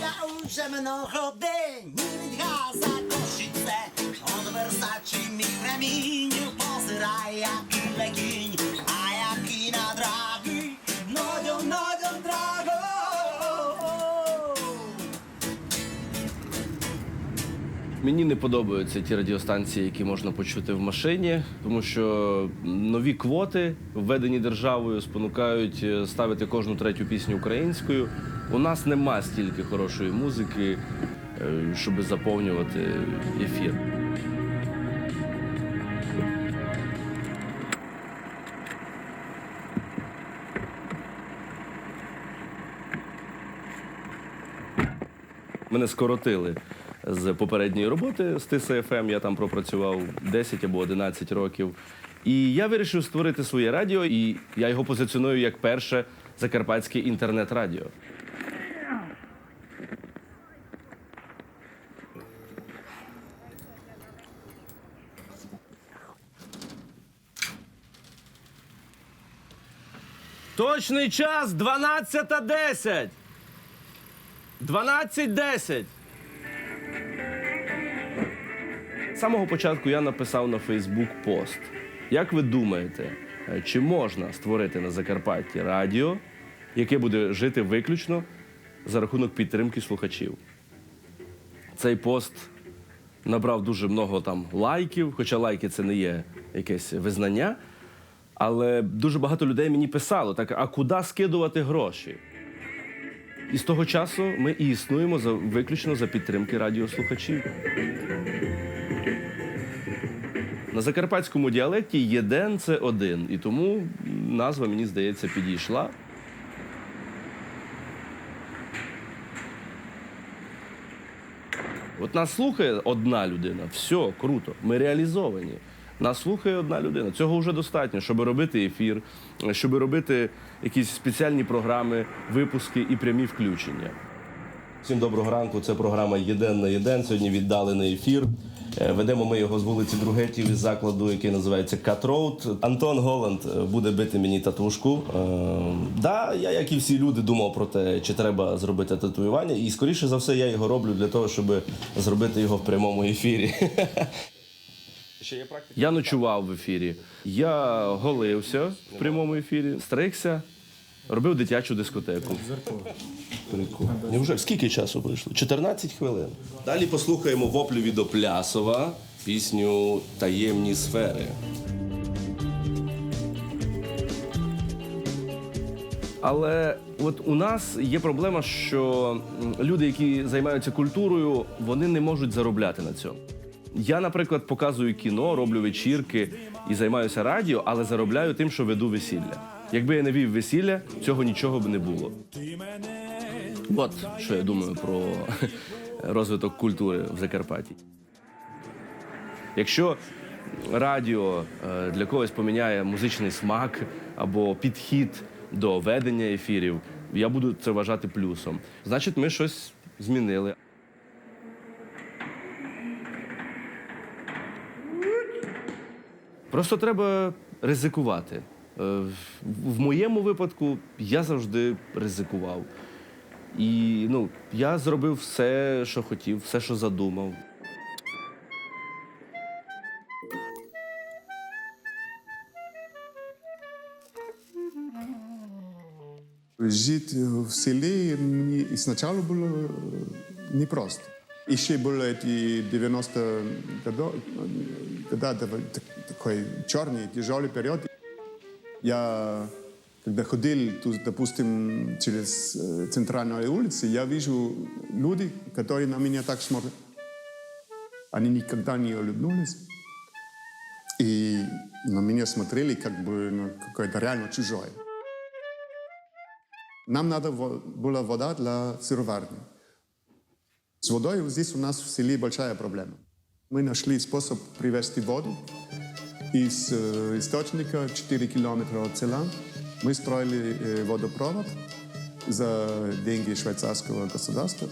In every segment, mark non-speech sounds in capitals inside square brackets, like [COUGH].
Ja уже много день відга за кошице, От Версачі мій промінь позирає, як легінь, а як і на драги, нодю, нодю, драго. Мені не подобаються ті радіостанції, які можна почути в машині, тому що нові квоти, введені державою, спонукають е, ставити кожну третю пісню українською. У нас нема стільки хорошої музики, е, щоб заповнювати ефір. Мене скоротили з попередньої роботи з ТСФМ. Я там пропрацював 10 або 11 років. І я вирішив створити своє радіо, і я його позиціоную як перше закарпатське інтернет-радіо. Точний час 12.10. 12.10. З самого початку я написав на Фейсбук пост. Як ви думаєте, е, чи можна створити на Закарпатті радіо, яке буде жити виключно за рахунок підтримки слухачів? Цей пост набрав дуже много там лайків, хоча лайки це не є якесь визнання. Але дуже багато людей мені писало: так, а куди скидувати гроші? І з того часу ми і існуємо за виключно за підтримки радіослухачів. На закарпатському діалекті єден це один, і тому назва, мені здається, підійшла. От нас слухає одна людина, все круто, ми реалізовані. Нас слухає одна людина. Цього вже достатньо, щоб робити ефір, щоб робити якісь спеціальні програми, випуски і прямі включення. Всім доброго ранку. Це програма Єден на Єден. Сьогодні віддалений ефір. Е, Ведемо ми його з вулиці Другетів із закладу, який називається Road. Антон Голланд е, буде бити мені татушку. Е, да, я, як і всі люди, думав про те, чи треба зробити татуювання. І скоріше за все, я його роблю для того, щоб зробити його в прямому ефірі. [LAUGHS] Я ночував в ефірі. Я голився в прямому ефірі, стригся, робив дитячу дискотеку. Прикольно. Невже скільки часу пройшло? 14 хвилин. Далі послухаємо воплю від Оплясова пісню Таємні сфери. Але от у нас є проблема, що люди, які займаються культурою, вони не можуть заробляти на цьому. Я, наприклад, показую кіно, роблю вечірки і займаюся радіо, але заробляю тим, що веду весілля. Якби я не вів весілля, цього нічого б не було. От що я думаю про [LAUGHS] розвиток культури в Закарпатті. Якщо радіо е, для когось поміняє музичний смак або підхід до ведення ефірів, я буду це вважати плюсом. Значить, ми щось змінили. Просто треба ризикувати. Е, в- моєму випадку я завжди ризикував. І ну, я зробив все, що хотів, все, що задумав. Жити в селі мені спочатку було е, непросто. І ще були ті 90 годов, тогда такой черный, тяжелый период. Я, когда ходил, тут, допустим, через э, центральную улицу, я вижу люди, которые на меня так смотрят. Они никогда не улыбнулись. И на меня смотрели как бы на какое-то реально чужое. Нам надо во- была вода для сыроварни. С водой здесь у нас в селе большая проблема. Мы нашли способ привезти воду из э, источника 4 километра от села. Мы строили э, водопровод за деньги швейцарского государства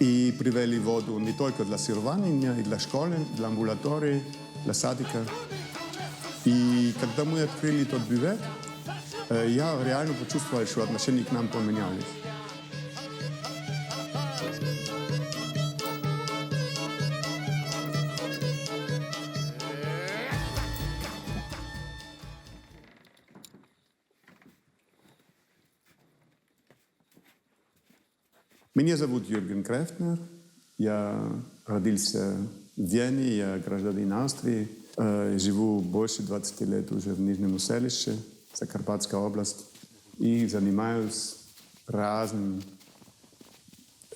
и привели воду не только для сыроварения, и для школы, для амбулатории, для садика. И когда мы открыли тот бювет, э, я реально почувствовал, что отношения к нам поменялись. Меня зовут Юрген Крефтнер. Я родился в Вене, я гражданин Австрии. Э, Живу больше 20 лет уже в Нижнем Селище, Закарпатская область. И занимаюсь разным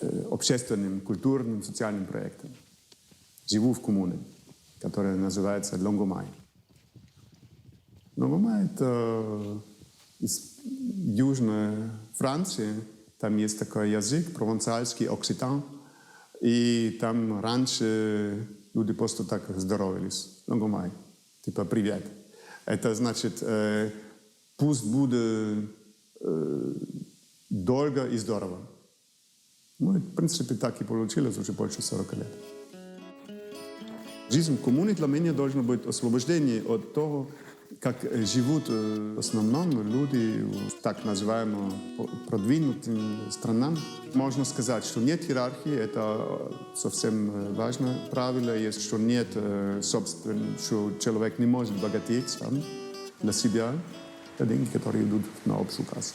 э, общественным, культурным, социальным проектом. Живу в коммуне, которая называется Лонгомай. Лонгомай – это из Южной Франции. Там есть такой язык, провансальский, окситан. И там раньше люди просто так здоровались. Лонгомай. Типа «привет». Это значит э, «пусть будет э, долго и здорово». Ну, и, в принципе, так и получилось уже больше 40 лет. Жизнь в коммуне для меня должна быть освобождение от того, как э, живут э, в основном люди в так называемым по- продвинутым странам. Можно сказать, что нет иерархии, это э, совсем э, важное правило, есть, что нет, э, собственно, что человек не может богатеть сам для себя. Это деньги, которые идут на общую кассу.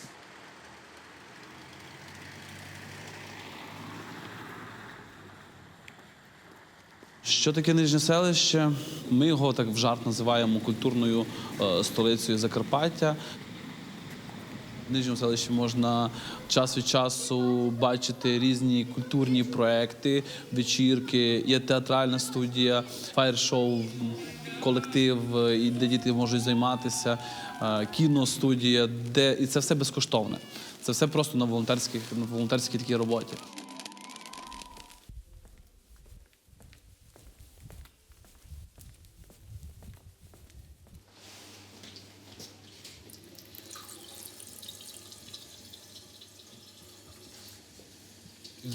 Що таке нижнє селище? Ми його так в жарт називаємо культурною е, столицею Закарпаття. В нижньому селищі можна час від часу бачити різні культурні проекти, вечірки, є театральна студія, фаєр-шоу, колектив, е, де діти можуть займатися, е, кіностудія, де і це все безкоштовне. Це все просто на волонтерських на волонтерській такій роботі.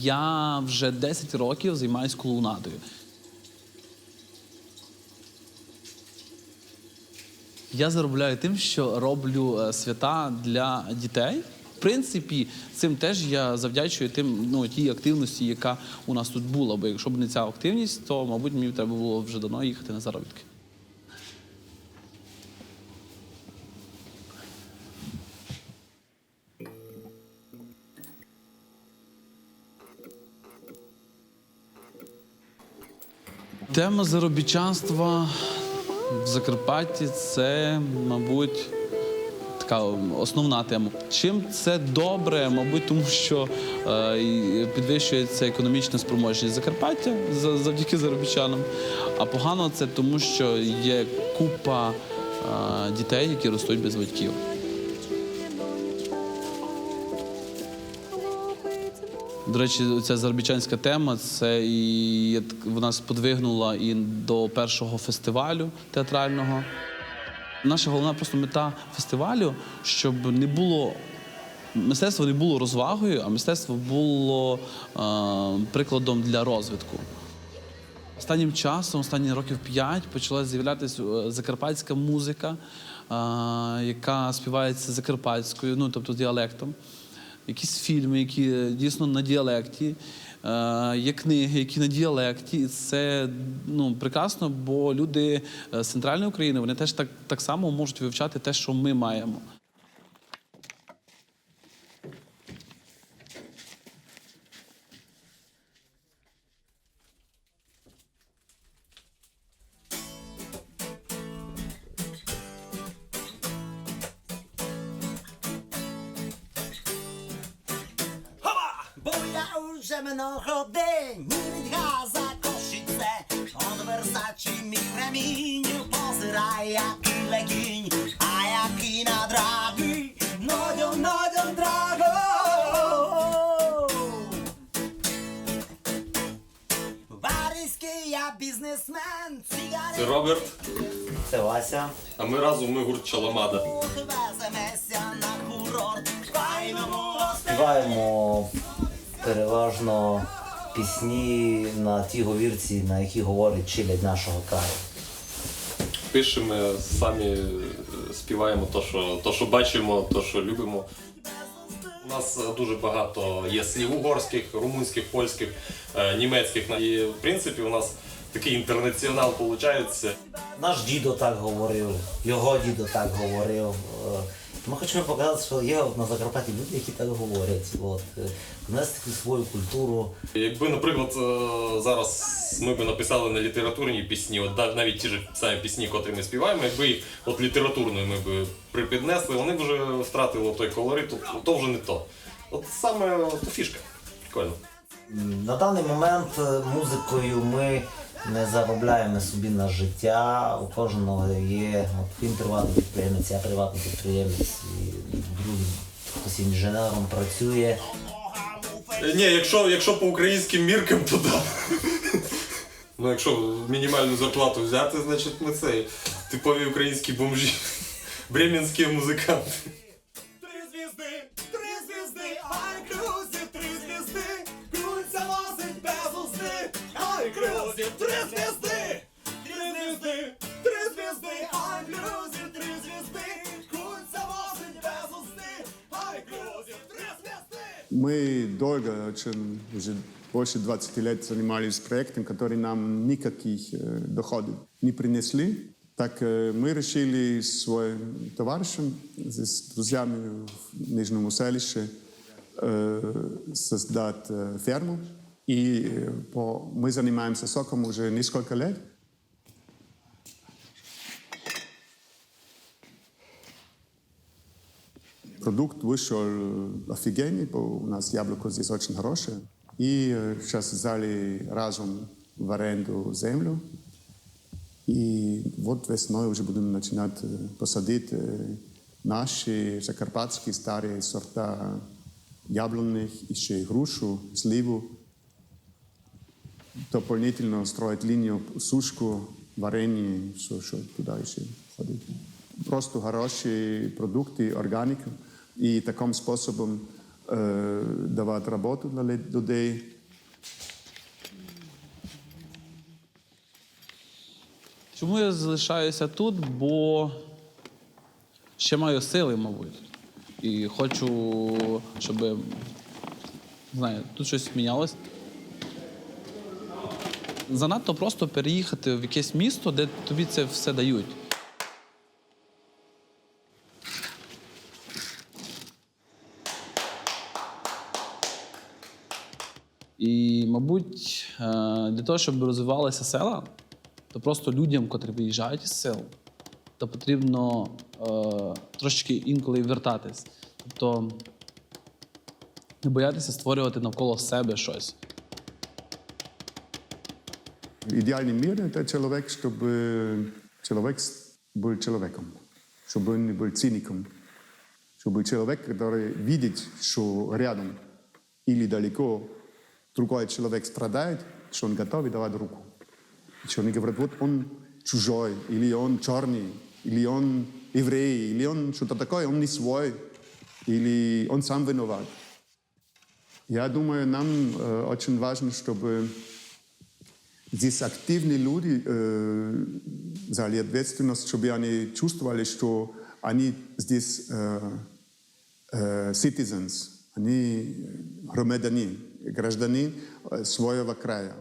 Я вже 10 років займаюся клоунадою. Я заробляю тим, що роблю е, свята для дітей. В принципі, цим теж я завдячую тим, ну, тій активності, яка у нас тут була. Бо якщо б не ця активність, то, мабуть, мені треба було вже давно їхати на заробітки. Тема заробітчанства в Закарпатті це, мабуть, така основна тема. Чим це добре, мабуть, тому що е, підвищується економічна спроможність Закарпаття завдяки заробітчанам. А погано це тому, що є купа е, дітей, які ростуть без батьків. До речі, ця заробітчанська тема це і вона сподвигнула і до першого фестивалю театрального. Наша головна просто мета фестивалю, щоб не було мистецтво не було розвагою, а мистецтво було е, прикладом для розвитку. Останнім часом, останні років п'ять, почала з'являтися е, закарпатська музика, е, яка співається закарпатською, ну тобто діалектом. Якісь фільми, які е, дійсно на діалекті, е, є книги, які на діалекті. І це ну, прекрасно, бо люди е, з центральної України вони теж так, так само можуть вивчати те, що ми маємо. Роберт, Це Вася. а ми разом ми гурт Чаламада. Співаємо переважно пісні на тій говірці, на якій говорить челядь нашого краю. Пишемо, самі співаємо то, що, то, що бачимо, то, що любимо. У нас дуже багато є слів угорських, румунських, польських, е, німецьких. І в принципі у нас такий інтернаціонал виходить. Наш дідо так говорив, його дідо так говорив. е, Ми хочемо показати, що є на Закарпатті люди, які так говорять. От, е, внести свою культуру. Якби, наприклад, е, зараз ми б написали на літературні пісні, от навіть ті ж самі пісні, котрі ми співаємо, якби їх от літературною ми б припіднесли, вони б вже втратили той колорит, то, то вже не то. От саме от, фішка. Прикольно. На даний момент музикою ми не заробляємо собі на життя. У кожного є от, він приватний підприємець, я приватний підприємець, і, другий хтось інженером працює. Е, Ні, якщо, якщо по українським міркам, то да. Ну, якщо мінімальну зарплату взяти, значить ми цей типові українські бомжі. Бременські музиканти. Мы долго, очень, уже больше 20 лет занимались проектом, который нам никаких э, доходов не принесли. Так э, мы решили с своим товарищем, с друзьями в Нижнем селище, э, создать э, ферму. И э, по, мы занимаемся соком уже несколько лет. Продукт вышел э, офигенный, бо у нас яблоко здесь очень хорошее. И э, сейчас взяли разум в аренду землю. И вот весной уже будем начинать э, посадить э, наши закарпатские старые сорта яблонных, еще и грушу, сливу. Дополнительно строить линию сушку, варенье, что, что туда еще входит. Просто хорошие продукты, органика. И таким способом э, давать работу для людей. Чому я залишаюся тут? Бо ще маю сили, мабуть. І хочу, щоб знаю, тут щось мінялось. Занадто просто переїхати в якесь місто, де тобі це все дають. І, мабуть, е, для того, щоб розвивалися села, то просто людям, котрі виїжджають із сел, то потрібно е, трошечки інколи вертатись. Тобто не боятися створювати навколо себе щось. Идеальный мир – это человек, чтобы человек с- был человеком, чтобы он не был циником, чтобы человек, который видит, что рядом или далеко другой человек страдает, что он готов давать руку. Что он не говорит, вот он чужой, или он черный, или он еврей, или он что-то такое, он не свой, или он сам виноват. Я думаю, нам э, очень важно, чтобы здесь активные люди э, взяли ответственность, чтобы они чувствовали, что они здесь э, э, citizens, они громадяне, граждане э, своего края.